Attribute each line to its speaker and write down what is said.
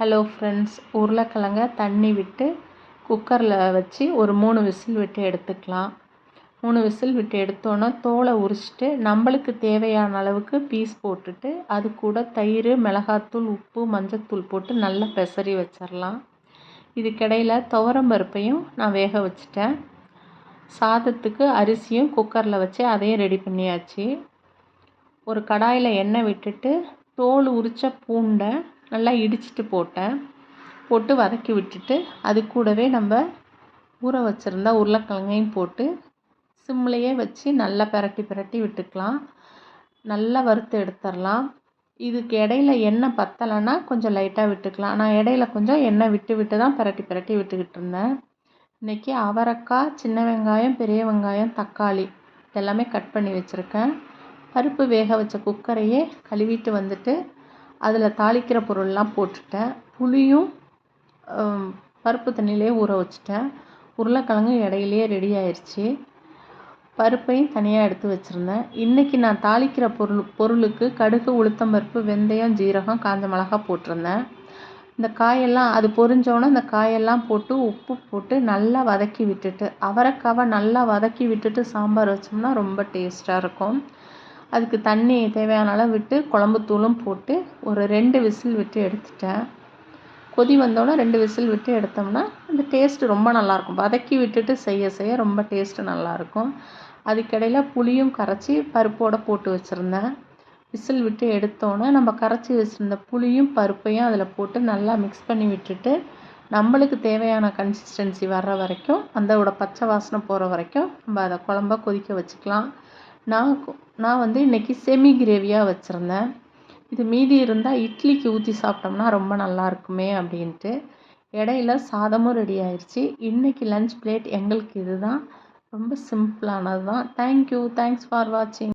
Speaker 1: Hello friends உருளைக்கிழங்க தண்ணி விட்டு குக்கரில் வச்சு ஒரு மூணு விசில் விட்டு எடுத்துக்கலாம். மூணு விசில் விட்டு எடுத்தோன்னே தோலை உரிச்சிட்டு நம்மளுக்கு தேவையான அளவுக்கு பீஸ் போட்டுட்டு அது கூட தயிர் மிளகாத்தூள் உப்பு மஞ்சத்தூள் போட்டு நல்லா பெசரி வச்சிடலாம் இதுக்கிடையில் துவரம் பருப்பையும் நான் வேக வச்சுட்டேன். சாதத்துக்கு அரிசியும் குக்கரில் வச்சு அதையும் ரெடி பண்ணியாச்சு. ஒரு கடாயில் எண்ணெய் விட்டுட்டு தோல் உரித்த பூண்டை நல்லா இடிச்சிட்டு போட்டேன். போட்டு வதக்கி விட்டுட்டு அது கூடவே நம்ம ஊற வச்சுருந்தா உருளைக்கிழங்கையும் போட்டு சிம்லேயே வச்சு நல்லா பிரட்டி பிரட்டி விட்டுக்கலாம். நல்லா வறுத்து எடுத்துடலாம். இதுக்கு இடையில எண்ணெய் பத்தலைன்னா கொஞ்சம் லைட்டாக விட்டுக்கலாம். நான் இடையில கொஞ்சம் எண்ணெய் விட்டு விட்டு தான் பிரட்டி பிரட்டி விட்டுக்கிட்டு இருந்தேன். இன்றைக்கி அவரைக்காய் சின்ன வெங்காயம் பெரிய வெங்காயம் தக்காளி இதெல்லாமே கட் பண்ணி வச்சுருக்கேன். பருப்பு வேக வச்ச குக்கரையே கழுவிட்டு வந்துட்டு அதில் தாளிக்கிற பொருள்லாம் போட்டுட்டேன். புளியும் பருப்பு தண்ணியிலே ஊற வச்சுட்டேன். உருளைக்கிழங்கு இடையிலையே ரெடி ஆயிடுச்சு பருப்பையும் தனியாக எடுத்து வச்சுருந்தேன். இன்றைக்கி நான் தாளிக்கிற பொருள் பொருளுக்கு கடுகு உளுத்தம்பருப்பு வெந்தயம் ஜீரகம் காஞ்ச மிளகா போட்டிருந்தேன். இந்த காயெல்லாம் அது பொரிஞ்சோன்னே இந்த காயெல்லாம் போட்டு உப்பு போட்டு நல்லா வதக்கி விட்டுட்டு அவரைக்காவை நல்லா வதக்கி விட்டுட்டு சாம்பார் வச்சோம்னா ரொம்ப டேஸ்ட்டாக இருக்கும். அதுக்கு தண்ணி தேவையான அளவு விட்டு குழம்பு தூளும் போட்டு ஒரு ரெண்டு விசில் விட்டு எடுத்துட்டேன். கொதி வந்தோடனே ரெண்டு விசில் விட்டு எடுத்தோம்னா அந்த டேஸ்ட்டு ரொம்ப நல்லாயிருக்கும் வதக்கி விட்டுட்டு செய்ய செய்ய ரொம்ப டேஸ்ட்டு நல்லாயிருக்கும் அதுக்கிடையில் புளியும் கரைச்சி பருப்போடு போட்டு வச்சுருந்தேன். விசில் விட்டு எடுத்தோன்னே நம்ம கரைச்சி வச்சுருந்த புளியும் பருப்பையும் அதில் போட்டு நல்லா மிக்ஸ் பண்ணி விட்டுட்டு நம்மளுக்கு தேவையான கன்சிஸ்டன்சி வர்ற வரைக்கும் அந்தோட பச்சை வாசனை போகிற வரைக்கும் நம்ம அதை குழம்ப கொதிக்க வச்சுக்கலாம். நான் நான் வந்து இன்றைக்கி செமி கிரேவியாக வச்சுருந்தேன். இது மீதி இருந்தால் இட்லிக்கு ஊற்றி சாப்பிட்டோம்னா ரொம்ப நல்லா இருக்குமே அப்படின்ட்டு. இடையில சாதமும் ரெடி ஆயிடுச்சு இன்றைக்கி லன்ச் பிளேட் எங்களுக்கு இது தான் ரொம்ப சிம்பிளானது தான் தேங்க்யூ தேங்க்ஸ் ஃபார் வாட்சிங்